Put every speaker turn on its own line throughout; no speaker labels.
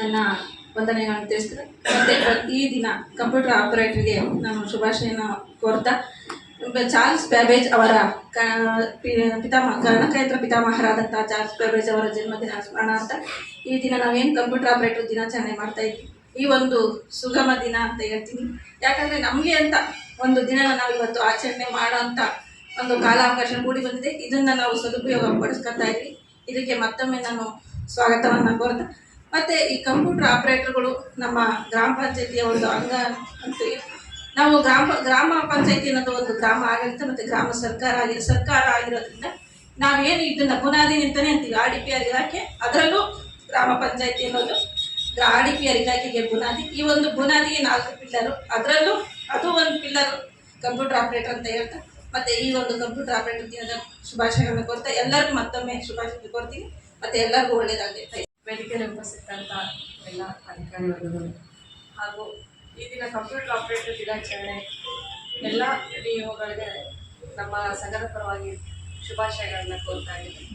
ನನ್ನ ವಂದನೆಗಳನ್ನು ತಿಳಿಸ್ತಾರೆ ಮತ್ತೆ ಈ ದಿನ ಕಂಪ್ಯೂಟರ್ ಆಪರೇಟರ್ಗೆ ನಾನು ಶುಭಾಶಯನ ಕೋರ್ತಾ ಚಾರ್ಲ್ಸ್ ಬ್ಯಾಬೇಜ್ ಅವರ ಕ ಪಿತಾಮಹ ಗಣಕಯಂತ್ರ ಪಿತಾಮಹರಾದಂಥ ಚಾರ್ಲ್ಸ್ ಬ್ಯಾಬೇಜ್ ಅವರ ಜನ್ಮದಿನ ಅಂತ. ಈ ದಿನ ನಾವೇನು ಕಂಪ್ಯೂಟರ್ ಆಪರೇಟರ್ ದಿನಾಚರಣೆ ಮಾಡ್ತಾ ಇದ್ವಿ? ಈ ಒಂದು ಸುಗಮ ದಿನ ಅಂತ ಹೇಳ್ತೀನಿ. ಯಾಕಂದರೆ ನಮಗೆ ಅಂತ ಒಂದು ದಿನ ನಾವು ಇವತ್ತು ಆಚರಣೆ ಮಾಡೋಂಥ ಒಂದು ಕಾಲಾವಕಾಶ ಕೂಡಿ ಬಂದಿದೆ. ಇದನ್ನು ನಾವು ಸದುಪಯೋಗ ಪಡಿಸ್ಕೊತಾ ಇದ್ವಿ. ಇದಕ್ಕೆ ಮತ್ತೊಮ್ಮೆ ನಾನು ಸ್ವಾಗತವನ್ನು ಕೋರ್ತಾ. ಮತ್ತು ಈ ಕಂಪ್ಯೂಟರ್ ಆಪರೇಟರ್ಗಳು ನಮ್ಮ ಗ್ರಾಮ ಪಂಚಾಯತಿಯ ಒಂದು ಅಂಗ ಅಂತ ನಾವು ಗ್ರಾಮ ಗ್ರಾಮ ಪಂಚಾಯತಿ ಅನ್ನೋದು ಒಂದು ಗ್ರಾಮ ಆಡಳಿತ ಮತ್ತು ಗ್ರಾಮ ಸರ್ಕಾರ ಆಗಿ, ಸರ್ಕಾರ ಆಗಿರೋದ್ರಿಂದ ನಾವೇನು ಇದನ್ನ ಬುನಾದಿ ಅಂತಾನೆ ಅಂತೀವಿ. ಆರ್ ಡಿ ಪಿ ಆರ್ ಇಲಾಖೆ, ಅದರಲ್ಲೂ ಗ್ರಾಮ ಪಂಚಾಯತಿ ಅನ್ನೋದು ಆರ್ ಡಿ ಪಿ ಆರ್ ಇಲಾಖೆಗೆ ಬುನಾದಿ ಈ ಒಂದು ಬುನಾದಿಗೆ ನಾಲ್ಕು ಪಿಲ್ಲರು. ಅದರಲ್ಲೂ ಅದು ಒಂದು ಪಿಲ್ಲರು ಕಂಪ್ಯೂಟರ್ ಆಪರೇಟರ್ ಅಂತ ಹೇಳ್ತಾ, ಮತ್ತೆ ಈ ಒಂದು ಕಂಪ್ಯೂಟರ್ ಆಪರೇಟರ್ ದಿನದ ಶುಭಾಶಯಗಳನ್ನು ಕೋರ್ತಾ, ಎಲ್ಲರಿಗೂ ಮತ್ತೊಮ್ಮೆ ಶುಭಾಶಯ ಕೋರ್ತೀನಿ. ಮತ್ತೆ ಎಲ್ಲರಿಗೂ ಒಳ್ಳೆಯದಾಗಲಿ
ವೇದಿಕೆಯಲ್ಲಿ ಉಪಸ್ಥಿತಂತ ಎಲ್ಲ ಅಧಿಕಾರಿಗಳು ಹಾಗೂ ಈ ದಿನ ಕಂಪ್ಯೂಟರ್ ಆಪರೇಟರ್ ದಿನಾಚರಣೆ, ಎಲ್ಲ ನಿಯೋಗಗಳಿಗೆ ನಮ್ಮ ಸಂಘದ ಪರವಾಗಿ ಶುಭಾಶಯಗಳನ್ನ ಕೋರ್ತಾ ಇದ್ದೀನಿ.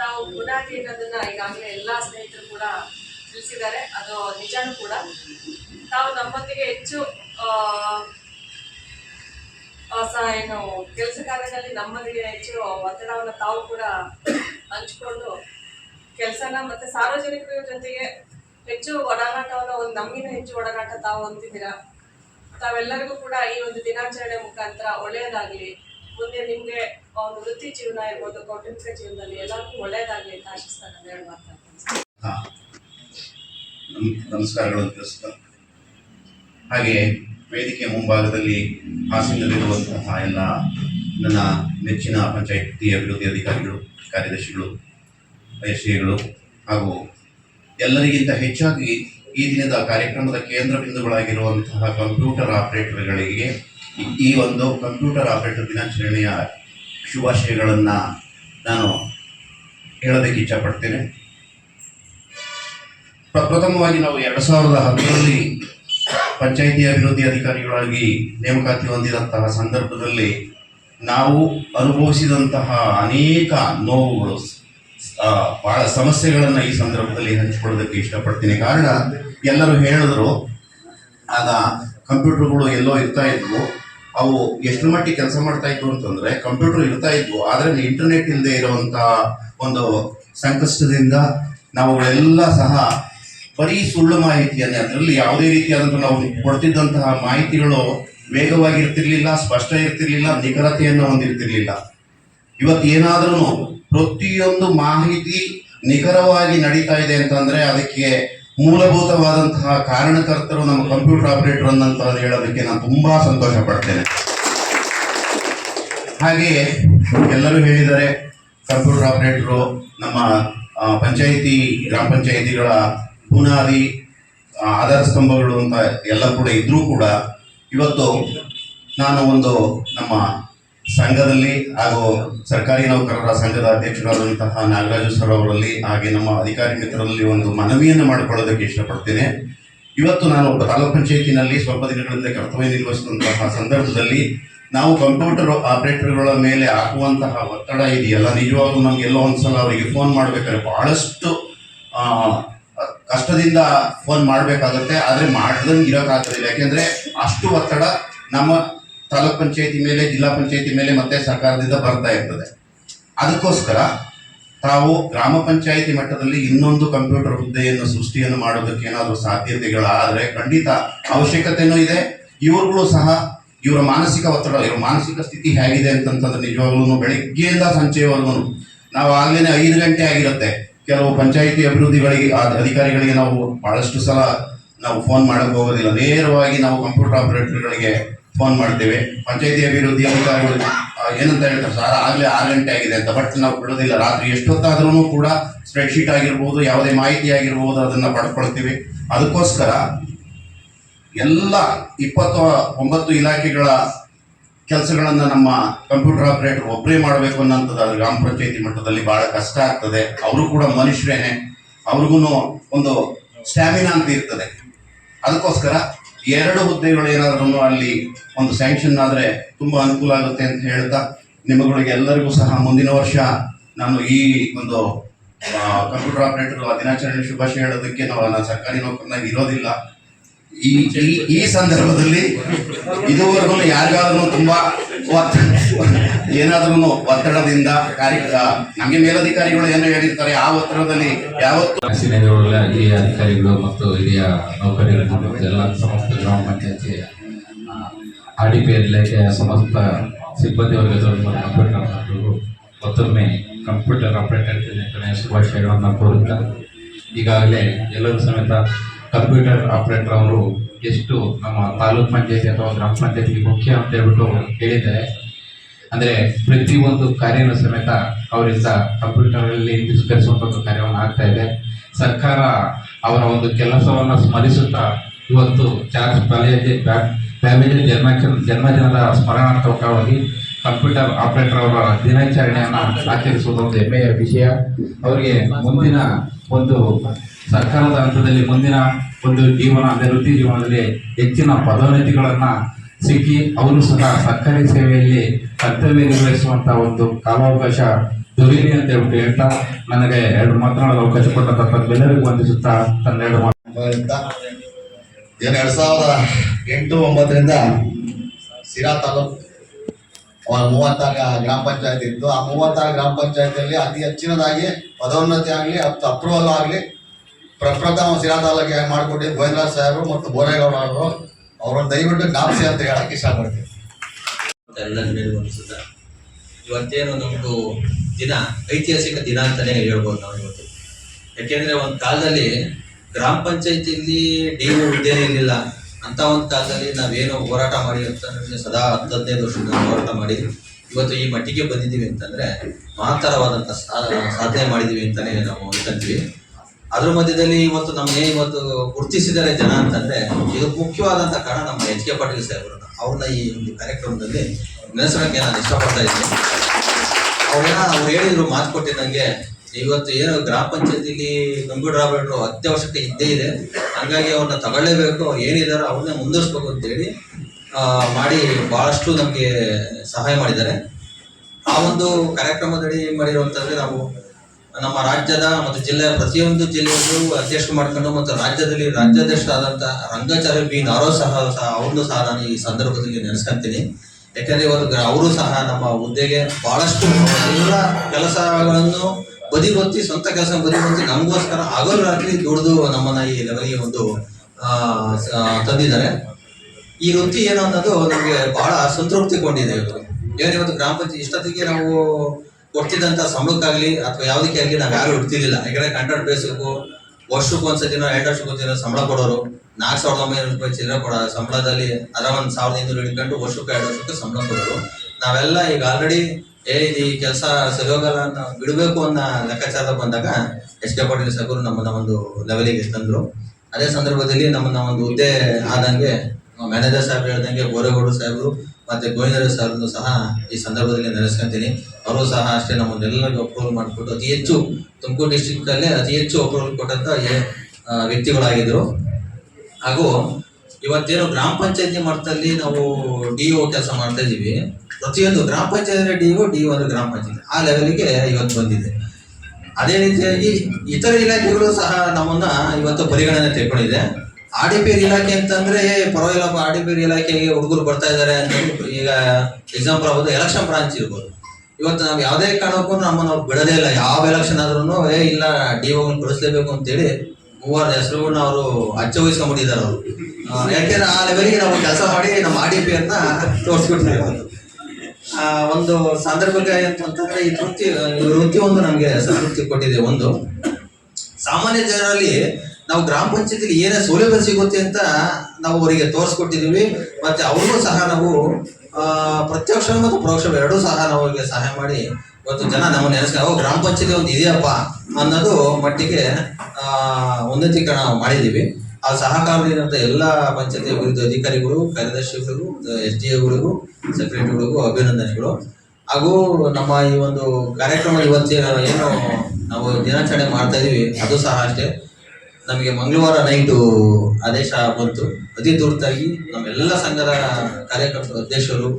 ತಾವು ಬುನಾದಿ ಅನ್ನೋದನ್ನ ಈಗಾಗಲೇ ಎಲ್ಲ ಸ್ನೇಹಿತರು ಕೂಡ ತಿಳಿಸಿದ್ದಾರೆ. ಅದು ನಿಜಾನೂ ಕೂಡ. ತಾವು ನಮ್ಮೊಂದಿಗೆ ಹೆಚ್ಚು ಏನು, ಕೆಲಸ ಕಾರ್ಯದಲ್ಲಿ ನಮ್ಮೊಂದಿಗೆ ಹೆಚ್ಚು ಒತ್ತಡವನ್ನು ತಾವು ಕೂಡ ಹಂಚ್ಕೊಂಡು ಕೆಲಸನ ಮತ್ತೆ ಸಾರ್ವಜನಿಕರ ಜೊತೆಗೆ ಹೆಚ್ಚು ಒಡನಾಟವನ್ನು ಒಂದು ನಮಗಿನ ಹೆಚ್ಚು ಒಡನಾಟ ತಾವು ಹೊಂದಿದ್ದೀರಾ? ತಾವೆಲ್ಲರಿಗೂ ಕೂಡ ಈ ಒಂದು ದಿನಾಚರಣೆ ಮುಖಾಂತರ ಒಳ್ಳೆಯದಾಗಲಿ. ಮುಂದೆ ನಿಮ್ಗೆ ಒಂದು ವೃತ್ತಿ ಜೀವನ ಇರ್ಬೋದು, ಕೌಟುಂಬಿಕ ಜೀವನದಲ್ಲಿ ಎಲ್ಲರಿಗೂ ಒಳ್ಳೆಯದಾಗಲಿ ಅಂತ ಆಶಿಸ್ತಾರೆ ಅಂತ ಹೇಳಿ ಮಾತಾಡ್ತೀನಿ
ಹಾ. ನಮ್- ನಮಸ್ಕಾರಗಳನ್ನು ತಿಳಿಸ್ತಾ ಹಾಗೆ ವೇದಿಕೆ ಮುಂಭಾಗದಲ್ಲಿ ಹಾಸನದಲ್ಲಿರುವಂತಹ ಎಲ್ಲ ನನ್ನ ನೆಚ್ಚಿನ ಪಂಚಾಯಿತಿ ಅಭಿವೃದ್ಧಿ ಅಧಿಕಾರಿಗಳು, ಕಾರ್ಯದರ್ಶಿಗಳು ವಯಸ್ಸಿಗಳು ಹಾಗೂ ಎಲ್ಲರಿಗಿಂತ ಹೆಚ್ಚಾಗಿ ಈ ದಿನದ ಕಾರ್ಯಕ್ರಮದ ಕೇಂದ್ರ ಬಿಂದುಗಳಾಗಿರುವಂತಹ ಕಂಪ್ಯೂಟರ್ ಆಪರೇಟರ್ಗಳಿಗೆ ಈ- ಈ ಒಂದು ಕಂಪ್ಯೂಟರ್ ಆಪರೇಟರ್ ದಿನಾಚರಣೆಯ ಶುಭಾಶಯಗಳನ್ನು ನಾನು ಹೇಳೋದಕ್ಕೆ ಇಚ್ಛಪಡ್ತೇನೆ. ಪ್ರಪ್ರಥಮವಾಗಿ ನಾವು ಎರಡು ಸಾವಿರದ ಹತ್ತರಲ್ಲಿ ಪಂಚಾಯಿತಿ ಅಭಿವೃದ್ಧಿ ಅಧಿಕಾರಿಗಳಾಗಿ ನೇಮಕಾತಿ ಹೊಂದಿದಂತಹ ಸಂದರ್ಭದಲ್ಲಿ ನಾವು ಅನುಭವಿಸಿದಂತಹ ಅನೇಕ ನೋವುಗಳು ಬಹಳ ಸಮಸ್ಯೆಗಳನ್ನು ಈ ಸಂದರ್ಭದಲ್ಲಿ ಹಂಚಿಕೊಳ್ಳೋದಕ್ಕೆ ಇಷ್ಟಪಡ್ತೀನಿ. ಕಾರಣ ಎಲ್ಲರೂ ಹೇಳಿದ್ರು, ಆಗ ಕಂಪ್ಯೂಟರ್ಗಳು ಎಲ್ಲೋ ಇರ್ತಾ ಇದ್ವು, ಅವು ಎಷ್ಟು ಮಟ್ಟಿಗೆ ಕೆಲಸ ಮಾಡ್ತಾ ಇದ್ವು ಅಂತಂದ್ರೆ ಕಂಪ್ಯೂಟರ್ ಇರ್ತಾ ಇದ್ವು, ಆದರೆ ಇಂಟರ್ನೆಟ್ ಇಲ್ಲದೆ ಇರುವಂತಹ ಒಂದು ಸಂಕಷ್ಟದಿಂದ ನಾವುಗಳೆಲ್ಲ ಸಹ ಬರೀ ಸುಳ್ಳು ಮಾಹಿತಿಯನ್ನೇ ಅದರಲ್ಲಿ ಯಾವುದೇ ರೀತಿಯಾದಂತಹ ನಾವು ಕೊಡ್ತಿದ್ದಂತಹ ಮಾಹಿತಿಗಳು ವೇಗವಾಗಿ ಇರ್ತಿರ್ಲಿಲ್ಲ ಸ್ಪಷ್ಟ ಇರ್ತಿರ್ಲಿಲ್ಲ ನಿಖರತೆಯನ್ನು ಹೊಂದಿರ್ತಿರ್ಲಿಲ್ಲ. ಇವತ್ತು ಏನಾದ್ರೂ ಪ್ರತಿಯೊಂದು ಮಾಹಿತಿ ನಿಖರವಾಗಿ ನಡೀತಾ ಇದೆ ಅಂತಂದ್ರೆ ಅದಕ್ಕೆ ಮೂಲಭೂತವಾದಂತಹ ಕಾರಣಕರ್ತರು, ನಮ್ಮ ಕಂಪ್ಯೂಟರ್ ಆಪರೇಟರ್ ಅನ್ನಂತ ಹೇಳೋದಕ್ಕೆ ನಾನು ತುಂಬಾ ಸಂತೋಷ ಪಡ್ತೇನೆ. ಹಾಗೆಯೇ ಎಲ್ಲರೂ ಹೇಳಿದ್ದಾರೆ, ಕಂಪ್ಯೂಟರ್ ಆಪರೇಟರು, ನಮ್ಮ ಪಂಚಾಯಿತಿ, ಗ್ರಾಮ ಪಂಚಾಯಿತಿಗಳ ಬುನಾದಿ ಆಧಾರ ಸ್ತಂಭಗಳು ಅಂತ ಎಲ್ಲ ಕೂಡ ಇದ್ರೂ ಕೂಡ ಇವತ್ತು ನಾನು ಒಂದು ನಮ್ಮ ಸಂಘದಲ್ಲಿ ಹಾಗೂ ಸರ್ಕಾರಿ ನೌಕರರ ಸಂಘದ ಅಧ್ಯಕ್ಷರಾದಂತಹ ನಾಗರಾಜು ಸರ್ ಅವರಲ್ಲಿ ಹಾಗೆ ನಮ್ಮ ಅಧಿಕಾರಿ ಮಿತ್ರರಲ್ಲಿ ಒಂದು ಮನವಿಯನ್ನು ಮಾಡಿಕೊಳ್ಳೋದಕ್ಕೆ ಇಷ್ಟಪಡ್ತೇನೆ. ಇವತ್ತು ನಾನು ತಾಲೂಕು ತಾಲೂಕ್ ಪಂಚಾಯತಿನಲ್ಲಿ ಸ್ವಲ್ಪ ದಿನಗಳಿಂದ ಕರ್ತವ್ಯ ನಿರ್ವಹಿಸಿದಂತಹ ಸಂದರ್ಭದಲ್ಲಿ ನಾವು ಕಂಪ್ಯೂಟರ್ ಆಪರೇಟರ್ಗಳ ಮೇಲೆ ಹಾಕುವಂತಹ ಒತ್ತಡ ಇದೆಯಲ್ಲ, ನಿಜವಾಗ್ಲೂ ನಮ್ಗೆ ಎಲ್ಲೋ ಒಂದ್ಸಲ ಅವರಿಗೆ ಫೋನ್ ಮಾಡ್ಬೇಕಾದ್ರೆ ಬಹಳಷ್ಟು ಕಷ್ಟದಿಂದ ಫೋನ್ ಮಾಡಬೇಕಾಗುತ್ತೆ, ಆದರೆ ಮಾಡ್ದಂಗೆ ಇರೋಕ್ಕಾಗೋದಿಲ್ಲ ಯಾಕೆಂದರೆ ಅಷ್ಟು ಒತ್ತಡ ನಮ್ಮ ತಾಲೂಕ್ ಪಂಚಾಯತಿ ಮೇಲೆ, ಜಿಲ್ಲಾ ಪಂಚಾಯತಿ ಮೇಲೆ ಮತ್ತೆ ಸರ್ಕಾರದಿಂದ ಬರ್ತಾ ಇರ್ತದೆ. ಅದಕ್ಕೋಸ್ಕರ ತಾವು ಗ್ರಾಮ ಪಂಚಾಯಿತಿ ಮಟ್ಟದಲ್ಲಿ ಇನ್ನೊಂದು ಕಂಪ್ಯೂಟರ್ ಹುದ್ದೆಯನ್ನು, ಸೃಷ್ಟಿಯನ್ನು ಮಾಡೋದಕ್ಕೆ ಏನಾದರೂ ಸಾಧ್ಯತೆಗಳಾದರೆ ಖಂಡಿತ ಅವಶ್ಯಕತೆಯೂ ಇದೆ. ಇವರುಗಳು ಸಹ ಇವರ ಮಾನಸಿಕ ಒತ್ತಡ, ಇವರ ಮಾನಸಿಕ ಸ್ಥಿತಿ ಹೇಗಿದೆ ಅಂತಂತಂದ್ರೆ ನಿಜವಾಗ್ಲೂ ಬೆಳಿಗ್ಗೆಯಿಂದ ಸಂಜೆವರೆಗೂ. ನಾವು ಆಗ್ಲೇನೆ ಐದು ಗಂಟೆ ಆಗಿರುತ್ತೆ. ಕೆಲವು ಪಂಚಾಯಿತಿ ಅಭಿವೃದ್ಧಿಗಳಿಗೆ ಅಧಿಕಾರಿಗಳಿಗೆ ನಾವು ಬಹಳಷ್ಟು ಸಲ ನಾವು ಫೋನ್ ಮಾಡಕ್ಕೆ ಹೋಗೋದಿಲ್ಲ. ನೇರವಾಗಿ ನಾವು ಕಂಪ್ಯೂಟರ್ ಆಪರೇಟರ್ಗಳಿಗೆ ಫೋನ್ ಮಾಡ್ತೇವೆ. ಪಂಚಾಯಿತಿ ಅಭಿವೃದ್ಧಿ ಅಧಿಕಾರಿಗಳು ಏನಂತ ಹೇಳ್ತಾರೆ, ಸರ್, ಆಗಲೇ ಆರು ಗಂಟೆ ಆಗಿದೆ ಅಂತ, ಬಟ್ ನಾವು ಬಿಡೋದಿಲ್ಲ. ರಾತ್ರಿ ಎಷ್ಟೊತ್ತಾದ್ರೂ ಕೂಡ ಸ್ಪ್ರೆಡ್ಶೀಟ್ ಆಗಿರ್ಬೋದು, ಯಾವುದೇ ಮಾಹಿತಿ ಆಗಿರ್ಬೋದು, ಅದನ್ನು ಪಡ್ಕೊಳ್ತೀವಿ. ಅದಕ್ಕೋಸ್ಕರ ಎಲ್ಲ ಇಪ್ಪತ್ತು, ಒಂಬತ್ತು ಇಲಾಖೆಗಳ ಕೆಲಸಗಳನ್ನು ನಮ್ಮ ಕಂಪ್ಯೂಟರ್ ಆಪರೇಟರ್ ಒಬ್ಬರೇ ಮಾಡಬೇಕು ಅನ್ನೋಂಥದ್ದು ಗ್ರಾಮ ಪಂಚಾಯತಿ ಮಟ್ಟದಲ್ಲಿ ಬಹಳ ಕಷ್ಟ ಆಗ್ತದೆ. ಅವರು ಕೂಡ ಮನುಷ್ಯರೇನೆ. ಅವ್ರಿಗೂ ಒಂದು ಸ್ಟ್ಯಾಮಿನಾ ಅಂತ ಇರ್ತದೆ. ಅದಕ್ಕೋಸ್ಕರ ಎರಡು ಹುದ್ದೆಗಳು ಏನಾದ್ರೂ ಅಲ್ಲಿ ಒಂದು ಸ್ಯಾಂಕ್ಷನ್ ಆದರೆ ತುಂಬಾ ಅನುಕೂಲ ಆಗುತ್ತೆ ಅಂತ ಹೇಳ್ತಾ ನಿಮಗಳಿಗೆ ಎಲ್ಲರಿಗೂ ಸಹ ಮುಂದಿನ ವರ್ಷ ನಾನು ಈ ಒಂದು ಕಂಪ್ಯೂಟರ್ ಆಪರೇಟರ್ ದಿನಾಚರಣೆ ಶುಭಾಶಯ ಹೇಳೋದಕ್ಕೆ ನಾವು ಸರ್ಕಾರಿ ನೌಕರನಾಗಿ ಇರೋದಿಲ್ಲ. ಈ ಈ ಸಂದರ್ಭದಲ್ಲಿ ಇದುವರೆಗೂ ಯಾರಿಗಾದ್ರೂ ತುಂಬಾ ಏನಾದ್ರೂ ಒತ್ತಡದಿಂದ ಕಾರ್ಯ ನಮಗೆ ಮೇಲಧಿಕಾರಿಗಳು ಏನು ಹೇಳಿರ್ತಾರೆ, ಆ ಒತ್ತಡದಲ್ಲಿ ಯಾವತ್ತು
ಹಿರಿಯ ಅಧಿಕಾರಿಗಳು ಮತ್ತು ಹಿರಿಯ ನೌಕರಿಗಳು ಎಲ್ಲ ಸಮಸ್ತ ಗ್ರಾಮ ಪಂಚಾಯತಿ ಆರ್ ಡಿ ಪಿ ಇಲಾಖೆಯ ಸಮಸ್ತ ಸಿಬ್ಬಂದಿ ವರ್ಗದವರು ಮತ್ತೊಮ್ಮೆ ಕಂಪ್ಯೂಟರ್ ಆಪರೇಟರ್ ಶುಭಾಶಯಗಳನ್ನು ಕೋರುತ್ತಾ, ಈಗಾಗಲೇ ಎಲ್ಲರೂ ಸಮೇತ ಕಂಪ್ಯೂಟರ್ ಆಪರೇಟರ್ ಅವರು ಎಷ್ಟು ನಮ್ಮ ತಾಲೂಕ್ ಪಂಚಾಯತಿ ಅಥವಾ ಗ್ರಾಮ ಪಂಚಾಯತಿಗೆ ಮುಖ್ಯ ಅಂತ ಹೇಳ್ಬಿಟ್ಟು ಹೇಳಿದ್ದಾರೆ. ಅಂದ್ರೆ ಪ್ರತಿಯೊಂದು ಕಾರ್ಯನೂ ಸಮೇತ ಅವರಿಂದ ಕಂಪ್ಯೂಟರ್ ಅಲ್ಲಿ ನಿಷ್ಕರಿಸುವಂತ ಒಂದು ಕಾರ್ಯವನ್ನು ಆಗ್ತಾ ಇದೆ. ಸರ್ಕಾರ ಅವರ ಒಂದು ಕೆಲಸವನ್ನು ಸ್ಮರಿಸುತ್ತಾ ಇವತ್ತು ಚಾರ್ಜ್ ಪ್ಯಾಲೇಜ್ ಪ್ಯಾಲೇಜ್ ಜನ್ಮ ಜನ್ಮದಿನದ ಸ್ಮರಣಾರ್ಥಕವಾಗಿ ಕಂಪ್ಯೂಟರ್ ಆಪರೇಟರ್ ಅವರ ದಿನಾಚರಣೆಯನ್ನು ಆಚರಿಸುವುದು ಒಂದು ಹೆಮ್ಮೆಯ ವಿಷಯ ಅವರಿಗೆ ಮುಂದಿನ ಒಂದು ಸರ್ಕಾರದ ಹಂತದಲ್ಲಿ ಮುಂದಿನ ಒಂದು ಜೀವನ ಅಂದರೆ ವೃತ್ತಿ ಜೀವನದಲ್ಲಿ ಹೆಚ್ಚಿನ ಪದೋನ್ನತಿಗಳನ್ನು ಸಿಕ್ಕಿ ಅವರು ಸಹ ಸರ್ಕಾರಿ ಸೇವೆಯಲ್ಲಿ ಕರ್ತವ್ಯ ನಿರ್ವಹಿಸುವಂಥ ಒಂದು ಕಾಲಾವಕಾಶ ದೊರೀಲಿ ಅಂತ ಹೇಳ್ಬಿಟ್ಟು ಹೇಳ್ತಾ ನನಗೆ ಎರಡು ಮಾತನಾಡಲು ಅವಕಾಶ ಕೊಟ್ಟಂತ ತಮ್ಮೆಲ್ಲರಿಗೂ ವಂದಿಸುತ್ತಾ ತನ್ನ ಎರಡು
ಏನು ಎರಡ್ ಸಾವಿರದ ಎಂಟು ಒಂಬತ್ತರಿಂದ ಸಿರಾ ತಾಲೂಕು ಅವಾಗ ಮೂವತ್ತಾರು ಗ್ರಾಮ ಪಂಚಾಯತ್ ಇತ್ತು. ಆ ಮೂವತ್ತಾರು ಗ್ರಾಮ ಪಂಚಾಯತಿಯಲ್ಲಿ ಅತಿ ಹೆಚ್ಚಿನದಾಗಿ ಪದೋನ್ನತಿ ಆಗಲಿ, ಹತ್ತು ಅಪ್ರೂವಲ್ ಆಗಲಿ, ಪ್ರಪ್ರಥಮ ಸಿರಾ ತಾಲೂಕಿಗೆ ಮಾಡಿಕೊಟ್ಟಿದ್ದು ಗೋವಿಂದರಾಜ್ ಸಾಹೇಬರು ಮತ್ತು ಬೋರೇಗೌಡ ಅವರು, ಅವರನ್ನು ದಯವಿಟ್ಟು ಜ್ಞಾಪಿಸಿ ಅಂತ
ಹೇಳಕ್ಕೆ ಇಷ್ಟಪಡ್ತೀವಿ ಇವತ್ತೇನು ನಮ್ಮದು ದಿನ, ಐತಿಹಾಸಿಕ ದಿನ ಅಂತಲೇ ಹೇಳ್ಬೋದು ನಾವು ಇವತ್ತು. ಯಾಕೆಂದರೆ ಒಂದು ಕಾಲದಲ್ಲಿ ಗ್ರಾಮ ಪಂಚಾಯತಿಯಲ್ಲಿ ಡಿ ಹುದ್ದೆ ಇರಲಿಲ್ಲ. ಅಂತ ಒಂದು ಕಾಲದಲ್ಲಿ ನಾವೇನು ಹೋರಾಟ ಮಾಡಿ ಅಂತ ಸದಾ ಹದಿನೈದು ವರ್ಷದಿಂದ ಹೋರಾಟ ಮಾಡಿ ಇವತ್ತು ಈ ಮಟ್ಟಿಗೆ ಬಂದಿದ್ದೀವಿ ಅಂತಂದ್ರೆ ಮಹತ್ತರವಾದಂಥ ಸಾ- ಸಾಧನೆ ಮಾಡಿದೀವಿ ಅಂತಾನೆ ನಾವು ಅಂತೀವಿ ಅದ್ರ ಮಧ್ಯದಲ್ಲಿ ಇವತ್ತು ನಮ್ಮನ್ನೇ ಇವತ್ತು ಗುರುತಿಸಿದ್ದಾರೆ ಜನ ಅಂತಂದ್ರೆ ಇದು ಮುಖ್ಯವಾದಂತ ಕಾರಣ ನಮ್ಮ ಎಚ್ ಕೆ ಪಾಟೀಲ್ ಸಾಹೇಬ್ರನ್ನ ಅವ್ರನ್ನ ಈ ಒಂದು ಕಾರ್ಯಕ್ರಮದಲ್ಲಿ ನೆನೆಸೋಕೆ ನಾನು ಇಷ್ಟಪಡ್ತಾ ಇದ್ದೀನಿ. ಅವ್ರೇನ ಅವ್ರು ಹೇಳಿದ್ರು ಮಾತು ಕೊಟ್ಟಿದ್ದಂಗೆ, ಇವತ್ತು ಏನು ಗ್ರಾಮ ಪಂಚಾಯತಿಲಿ ಕಂಪ್ಯೂಟರ್ ಆಪರೇಟರ್ ಅತ್ಯವಶ್ಯಕ ಇದ್ದೇ ಇದೆ. ಹಂಗಾಗಿ ಅವ್ರನ್ನ ತಗೊಳ್ಳೇಬೇಕು, ಅವ್ರು ಏನಿದಾರೋ ಅವ್ರನ್ನ ಮುಂದುವರಿಸ್ಬೇಕು ಅಂತೇಳಿ ಮಾಡಿ ಬಹಳಷ್ಟು ನಮಗೆ ಸಹಾಯ ಮಾಡಿದ್ದಾರೆ. ಆ ಒಂದು ಕಾರ್ಯಕ್ರಮದಡಿ ಮಾಡಿರೋ ಮಾಡಿರುವಂತಂದ್ರೆ ನಾವು ನಮ್ಮ ರಾಜ್ಯದ ಮತ್ತು ಜಿಲ್ಲೆಯ ಪ್ರತಿಯೊಂದು ಜಿಲ್ಲೆಯಲ್ಲೂ ಅಧ್ಯಕ್ಷ ಮಾಡ್ಕೊಂಡು ಮತ್ತು ರಾಜ್ಯದಲ್ಲಿ ರಾಜ್ಯಾಧ್ಯಕ್ಷರಾದಂತ ರಂಗಾಚಾರ್ಯ ಬಿ. ನಾರೋ ಸಹ ಸಹ ಅವ್ರನ್ನೂ ಸಹ ನಾನು ಈ ಸಂದರ್ಭದಲ್ಲಿ ನೆನೆಸ್ಕೊಂತೀನಿ. ಯಾಕಂದ್ರೆ ಇವತ್ತು ಅವರು ಸಹ ನಮ್ಮ ಹುದ್ದೆಗೆ ಬಹಳಷ್ಟು ಎಲ್ಲ ಕೆಲಸಗಳನ್ನು ಬದಿಗೊತ್ತಿ, ಸ್ವಂತ ಕೆಲಸ ಬದಿಗೊತ್ತಿ ನಮಗೋಸ್ಕರ ಹಗಲು ರಾತ್ರಿ ದುಡಿದು ನಮ್ಮನ್ನ ಈ ಲೆವೆಲ್ಗೆ ಒಂದು ತಂದಿದ್ದಾರೆ. ಈ ವೃತ್ತಿ ಏನು ಅನ್ನೋದು ನಮಗೆ ಬಹಳ ಇವತ್ತು. ಏನು ಇವತ್ತು ಗ್ರಾಮ ಪಂಚಾಯತ್ ಇಷ್ಟೊತ್ತಿಗೆ ನಾವು ಕೊಡ್ತಿದ್ದಂತ ಸಂಬಳಕ್ಕಾಗ್ಲಿ ಅಥವಾ ಯಾವುದಕ್ಕೆ ಆಗಲಿ ನಾವು ಯಾರು ಇಡ್ತಿರ್ಲಿಲ್ಲ. ಯಾಕಂದ್ರೆ ಕಾಂಟ್ರಾಕ್ಟ್ ಬೇಸಿಕ್ಕು ವರ್ಷಕ್ಕೆ ಒಂದ್ಸತಿನೋ ಎರಡು ವರ್ಷಕ್ಕೆ ಒಂದ್ಸತಿನೋ ಸಂಬಳ ಕೊಡೋರು. ನಾಲ್ಕು ಸಾವಿರದ ಒಂಬೈನೂರು ರೂಪಾಯಿ ಚಿಲ್ಲರೆ ಕೊಡೋ, ಸಂಬಳದಲ್ಲಿ ಅದ ಒಂದು ಸಾವಿರದ ಐನೂರು ಹಿಡ್ಕೊಂಡು ವರ್ಷಕ್ಕೆ ಎರಡು ವರ್ಷಕ್ಕೆ ಸಂಬಳ ಕೊಡೋರು. ನಾವೆಲ್ಲ ಈಗ ಆಲ್ರೆಡಿ ಏ, ಇದು ಈ ಕೆಲಸ ಸರಿ ಬಿಡಬೇಕು ಅನ್ನೋ ಲೆಕ್ಕಾಚಾರ ಬಂದಾಗ ಎಚ್ ಕೆ ಪಾಟೀಲ್ ಸಾಹೇಬರು ನಮ್ಮನ್ನ ಒಂದು ಲೆವೆಲಿಗೆ ತಂದ್ರು. ಅದೇ ಸಂದರ್ಭದಲ್ಲಿ ನಮ್ಮನ್ನ ಒಂದು ಹುದ್ದೆ ಆದಂಗೆ ಮ್ಯಾನೇಜರ್ ಸಾಹೇಬ್ ಹೇಳ್ದಂಗೆ ಗೋರೇಗೌಡರು ಸಾಹೇಬರು ಮತ್ತೆ ಗೋವಿಂದರ ಸಾಹೇಬ್ರು ಸಹ ಈ ಸಂದರ್ಭದಲ್ಲಿ ನೆನೆಸ್ಕೊಂತೀನಿ. ಅವರು ಸಹ ಅಷ್ಟೇ ನಮ್ಮನ್ನೆಲ್ಲರಿಗೂ ಅಪ್ರೂವಲ್ ಮಾಡಿಕೊಟ್ಟು ಅತಿ ಹೆಚ್ಚು ತುಮಕೂರು ಡಿಸ್ಟಿಕ್ ಅಲ್ಲೇ ಅತಿ ಹೆಚ್ಚು ಅಪ್ರೂವಲ್ ಕೊಟ್ಟಂತ ವ್ಯಕ್ತಿಗಳಾಗಿದ್ರು. ಹಾಗೂ ಇವತ್ತೇನು ಗ್ರಾಮ ಪಂಚಾಯತಿ ಮಟ್ಟದಲ್ಲಿ ನಾವು ಡಿ ಒ ಕೆಲಸ ಮಾಡ್ತಾ ಇದೀವಿ. ಪ್ರತಿಯೊಂದು ಗ್ರಾಮ panchayat D O D O ಅಂದ್ರೆ ಗ್ರಾಮ ಪಂಚಾಯತ್. ಆ ಲೆವೆಲ್ಗೆ ಇವತ್ತು ಬಂದಿದೆ. ಅದೇ ರೀತಿಯಾಗಿ ಇತರ ಇಲಾಖೆಗಳು ಸಹ ನಮ್ಮನ್ನ ಇವತ್ತು ಪರಿಗಣನೆ ತೆಗೆದುಕೊಂಡಿದೆ. ಆರ್ ಡಿ ಪಿ ಇಲಾಖೆ ಅಂತಂದ್ರೆ, ಪರವಾಗಿಲ್ಲ ಆರ್ ಡಿ ಪಿ ಇಲಾಖೆಗೆ ಹುಡುಗರು ಬರ್ತಾ ಇದಾರೆ ಅಂತ ಈಗ ಎಕ್ಸಾಂಪಲ್ ಆಗ್ಬೋದು ಎಲೆಕ್ಷನ್ ಬ್ರಾಂಚ್ ಇರ್ಬೋದು. ಇವತ್ತು ನಾವು ಯಾವುದೇ ಕಾರಣಕ್ಕೂ ನಮ್ಮನ್ನ ಅವ್ರು ಬಿಡದೇ ಇಲ್ಲ. ಯಾವ ಎಲೆಕ್ಷನ್ ಆದ್ರೂ ಏ, ಇಲ್ಲ, ಡಿ ಒನ್ ಕಳಿಸ್ಲೇಬೇಕು ಅಂತೇಳಿ ಮೂವರ ಹೆಸರುಗಳನ್ನ ಅವರು ಅಚ್ಚ ವಹಿಸ್ಕೊಂಡ್ಬಿಟ್ಟಿದ್ದಾರೆ ಅವರು. ಯಾಕೆಂದ್ರೆ ಆ ಲೆವೆಲ್ಗೆ ನಾವು ಕೆಲಸ ಮಾಡಿ ನಮ್ಮ ಆರ್ ಡಿ ಪಿ ಅಂತ. ಆ, ಒಂದು ಸಂದರ್ಭಕ್ಕೆ ಅಂತಂದ್ರೆ ಈ ವೃತ್ತಿ ವೃತ್ತಿ ಒಂದು ನಮಗೆ ಸಂತೃಪ್ತಿ ಕೊಟ್ಟಿದೆ. ಒಂದು ಸಾಮಾನ್ಯ ಜನರಲ್ಲಿ ನಾವು ಗ್ರಾಮ ಪಂಚಾಯತಿಗೆ ಏನೇ ಸೌಲಭ್ಯ ಸಿಗುತ್ತೆ ಅಂತ ನಾವು ಅವರಿಗೆ ತೋರಿಸ್ಕೊಟ್ಟಿದೀವಿ ಮತ್ತೆ ಅವ್ರಿಗೂ ಸಹ ನಾವು ಪ್ರತ್ಯಕ್ಷ ಮತ್ತು ಪರೋಕ್ಷ ಎರಡೂ ಸಹ ನಾವು ಅವರಿಗೆ ಸಹಾಯ ಮಾಡಿ ಇವತ್ತು ಜನ ನಮ್ಮ ನೆನೆಸ್ಕೊಂಡು ಗ್ರಾಮ ಪಂಚಾಯತಿ ಒಂದು ಇದೆಯಪ್ಪ ಅನ್ನೋದು ಮಟ್ಟಿಗೆ ಉನ್ನತೀಕರಣ ನಾವು ಮಾಡಿದ್ದೀವಿ. ಆ ಸಹಕಾರದಿಂದ ಎಲ್ಲ ಪಂಚಾಯತಿ ಅಭಿವೃದ್ಧಿ ಅಧಿಕಾರಿಗಳು ಕಾರ್ಯದರ್ಶಿಗಳಿಗೂ ಎಸ್ ಡಿ ಎಗಳಿಗೂ ಸೆಕ್ರೆಟರಿಗಳಿಗೂ ಅಭಿನಂದನೆಗಳು. ಹಾಗೂ ನಮ್ಮ ಈ ಒಂದು ಕಾರ್ಯಕ್ರಮ ಇವತ್ತೇನು ಏನು ನಾವು ದಿನಾಚರಣೆ ಮಾಡ್ತಾ ಇದೀವಿ, ಅದು ಸಹ ಅಷ್ಟೇ. ನಮಗೆ ಮಂಗಳವಾರ ನೈಟು ಆದೇಶ ಬಂತು. ಅತಿ ತುರ್ತಾಗಿ ನಮ್ಮೆಲ್ಲ ಸಂಘದ ಕಾರ್ಯಕರ್ತರು, ಅಧ್ಯಕ್ಷರು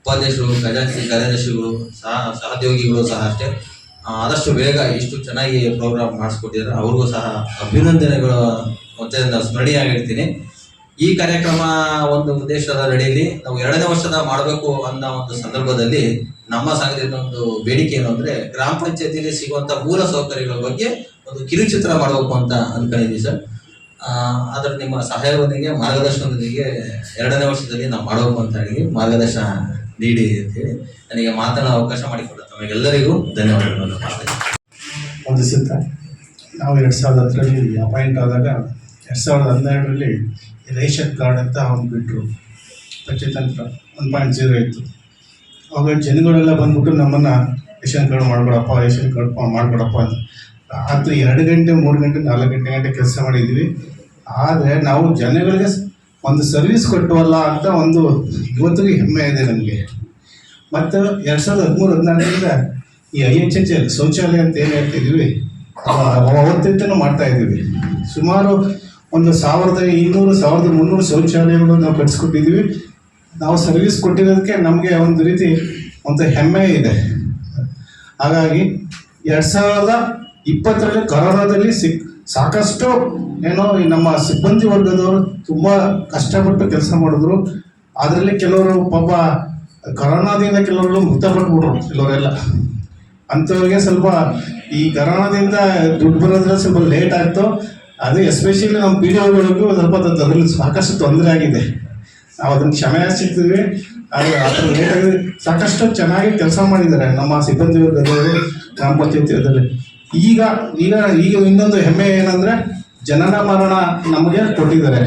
ಉಪಾಧ್ಯಕ್ಷರು ಖಜಾಂಚಿ ಕಾರ್ಯದರ್ಶಿಗಳು, ಸಹ ಸಹೋದ್ಯೋಗಿಗಳು ಸಹ ಅಷ್ಟೇ. ಆದಷ್ಟು ಬೇಗ ಇಷ್ಟು ಚೆನ್ನಾಗಿ ಪ್ರೋಗ್ರಾಮ್ ಮಾಡಿಸ್ಕೊಟ್ಟಿದ್ದಾರೆ. ಅವ್ರಿಗೂ ಸಹ ಅಭಿನಂದನೆಗಳು ಮತ್ತೆ ಸ್ಮರಣೀಯಾಗಿರ್ತೀನಿ ಈ ಕಾರ್ಯಕ್ರಮ ಒಂದು ಉದ್ದೇಶದ ನಡೆಯಲ್ಲಿ ನಾವು ಎರಡನೇ ವರ್ಷದ ಮಾಡಬೇಕು ಅನ್ನೋ ಒಂದು ಸಂದರ್ಭದಲ್ಲಿ ನಮ್ಮ ಸಂಘದಿಂದ ಒಂದು ಬೇಡಿಕೆ ಏನು ಅಂದ್ರೆ ಗ್ರಾಮ ಪಂಚಾಯತಿಯಲ್ಲಿ ಸಿಗುವಂತ ಮೂಲ ಸೌಕರ್ಯಗಳ ಬಗ್ಗೆ ಒಂದು ಕಿರುಚಿತ್ರ ಮಾಡಬೇಕು ಅಂತ ಅನ್ಕೊಂಡಿದ್ದೀವಿ ಸರ್. ಅದರ ನಿಮ್ಮ ಸಹಾಯವೊಂದಿಗೆ ಮಾರ್ಗದರ್ಶನದೊಂದಿಗೆ ಎರಡನೇ ವರ್ಷದಲ್ಲಿ ನಾವು ಮಾಡಬೇಕು ಅಂತ ಹೇಳಿ ಮಾರ್ಗದರ್ಶನ ನೀಡಿ ಅಂತೇಳಿ ನನಗೆ ಮಾತನಾಡೋ ಅವಕಾಶ ಮಾಡಿಕೊಡ ತಮಗೆಲ್ಲರಿಗೂ ಧನ್ಯವಾದಗಳನ್ನು
ವಂದಿಸುತ್ತಾ ನಾವು ಎರಡು ಸಾವಿರದ ಹತ್ತರಲ್ಲಿ ಅಪಾಯಿಂಟ್ ಆದಾಗ ಎರಡು ಸಾವಿರದ ಹನ್ನೆರಡರಲ್ಲಿ ರೇಷನ್ ಕಾರ್ಡ್ ಅಂತ ಅವ್ನು ಬಿಟ್ಟರು ಪಂಚತಂತ್ರ ಒನ್ ಪಾಯಿಂಟ್ ಜೀರೋ ಇತ್ತು. ಅವಾಗ ಜನಗಳೆಲ್ಲ ಬಂದ್ಬಿಟ್ಟು ನಮ್ಮನ್ನು ರೇಷನ್ ಕಾರ್ಡ್ ಮಾಡ್ಕೊಡಪ್ಪ ರೇಷನ್ ಕಾರ್ಡ್ ಮಾಡ್ಕೊಡಪ್ಪ ಅಂತ. ರಾತ್ರಿ ಎರಡು ಗಂಟೆ, ಮೂರು ಗಂಟೆ, ನಾಲ್ಕು ಗಂಟೆ ಗಂಟೆ ಕೆಲಸ ಮಾಡಿದ್ದೀವಿ. ಆದರೆ ನಾವು ಜನಗಳಿಗೆ ಒಂದು ಸರ್ವಿಸ್ ಕೊಟ್ಟವಲ್ಲ ಅಂತ ಒಂದು ಇವತ್ತಿಗೂ ಹೆಮ್ಮೆ ಇದೆ ನಮಗೆ. ಮತ್ತು ಎರಡು ಸಾವಿರದ ಹದಿಮೂರು, ಹದಿನಾಲ್ಕರಿಂದ ಈ ಐ ಎಚ್ ಎಚ್ ಎಲ್ ಶೌಚಾಲಯ ಅಂತ ಏನು ಹೇಳ್ತಿದ್ವಿ ಅವತ್ತಿಂದನೂ ಮಾಡ್ತಾ ಇದ್ದೀವಿ ಸುಮಾರು ಒಂದು ಸಾವಿರದ ಇನ್ನೂರು, ಸಾವಿರದ ಮುನ್ನೂರು ಶೌಚಾಲಯಗಳು ನಾವು ಕಟ್ಸ್ಕೊಟ್ಟಿದ್ದೀವಿ ನಾವು ಸರ್ವಿಸ್ ಕೊಟ್ಟಿರೋದಕ್ಕೆ ನಮಗೆ ಒಂದು ರೀತಿ ಒಂದು ಹೆಮ್ಮೆ ಇದೆ. ಹಾಗಾಗಿ ಎರಡು ಸಾವಿರದ ಇಪ್ಪತ್ತರಲ್ಲಿ ಕೊರೋನಾದಲ್ಲಿ ಸಿಕ್ ಸಾಕಷ್ಟು ಏನೋ ನಮ್ಮ ಸಿಬ್ಬಂದಿ ವರ್ಗದವರು ತುಂಬ ಕಷ್ಟಪಟ್ಟು ಕೆಲಸ ಮಾಡಿದ್ರು. ಅದರಲ್ಲಿ ಕೆಲವರು ಪಾಪ ಕರೋನಾದಿಂದ ಕೆಲವರು ಮೃತಪಟ್ಬಿಟ್ರು ಕೆಲವರೆಲ್ಲ. ಅಂಥವ್ರಿಗೆ ಸ್ವಲ್ಪ ಈ ಕರೋನಾದಿಂದ ದುಡ್ಡು ಬರೋದ್ರೆ ಸ್ವಲ್ಪ ಲೇಟ್ ಆಯಿತು. ಅದು ಎಸ್ಪೆಷಲಿ ನಮ್ಮ ಪಿ ಡಿ ಒಗಳಿಗೂ ಸ್ವಲ್ಪ ಅದರಲ್ಲಿ ಸಾಕಷ್ಟು ತೊಂದರೆ ಆಗಿದೆ. ನಾವು ಅದನ್ನು ಕ್ಷಮೆ ಸಿಗ್ತೀವಿ ಅದು ಅದರ ಲೇಟ್ ಆಗಿದೆ ಸಾಕಷ್ಟು ಚೆನ್ನಾಗಿ ಕೆಲಸ ಮಾಡಿದ್ದಾರೆ ನಮ್ಮ ಸಿಬ್ಬಂದಿ ವರ್ಗದವರು ಗ್ರಾಮ ಪಂಚಾಯತಿಯಲ್ಲಿ ಈಗ ಈಗ ಈಗ ಇನ್ನೊಂದು ಹೆಮ್ಮೆ ಏನಂದ್ರೆ ಜನನ ಮರಣ ನಮಗೆ ಕೊಟ್ಟಿದ್ದಾರೆ.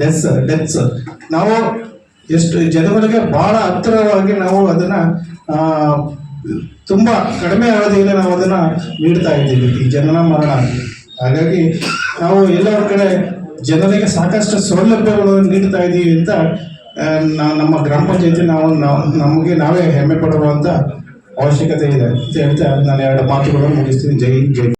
ಡೆತ್ಸ್ ಡೆತ್ಸ್ ನಾವು ಎಷ್ಟು, ಜನಗಳಿಗೆ ಬಹಳ ಹತ್ತಿರವಾಗಿ ನಾವು ಅದನ್ನ ತುಂಬಾ ಕಡಿಮೆ ಅವಧಿಯಲ್ಲಿ ನಾವು ಅದನ್ನ ನೀಡ್ತಾ ಇದ್ದೀವಿ ಈ ಜನನ ಮರಣ. ಹಾಗಾಗಿ ನಾವು ಎಲ್ಲರ ಕಡೆ ಜನರಿಗೆ ಸಾಕಷ್ಟು ಸೌಲಭ್ಯಗಳನ್ನು ನೀಡ್ತಾ ಇದ್ದೀವಿ ಅಂತ ನಮ್ಮ ಗ್ರಾಮ ಪಂಚಾಯತಿ ನಾವು ನಾವು, ನಮಗೆ ನಾವೇ ಹೆಮ್ಮೆ ಪಡುವಂತ ಅವಶ್ಯಕತೆ ಇದೆ ಅಂತ ಹೇಳ್ತಾ ನಾನು ಎರಡು ಮಾತುಗಳನ್ನು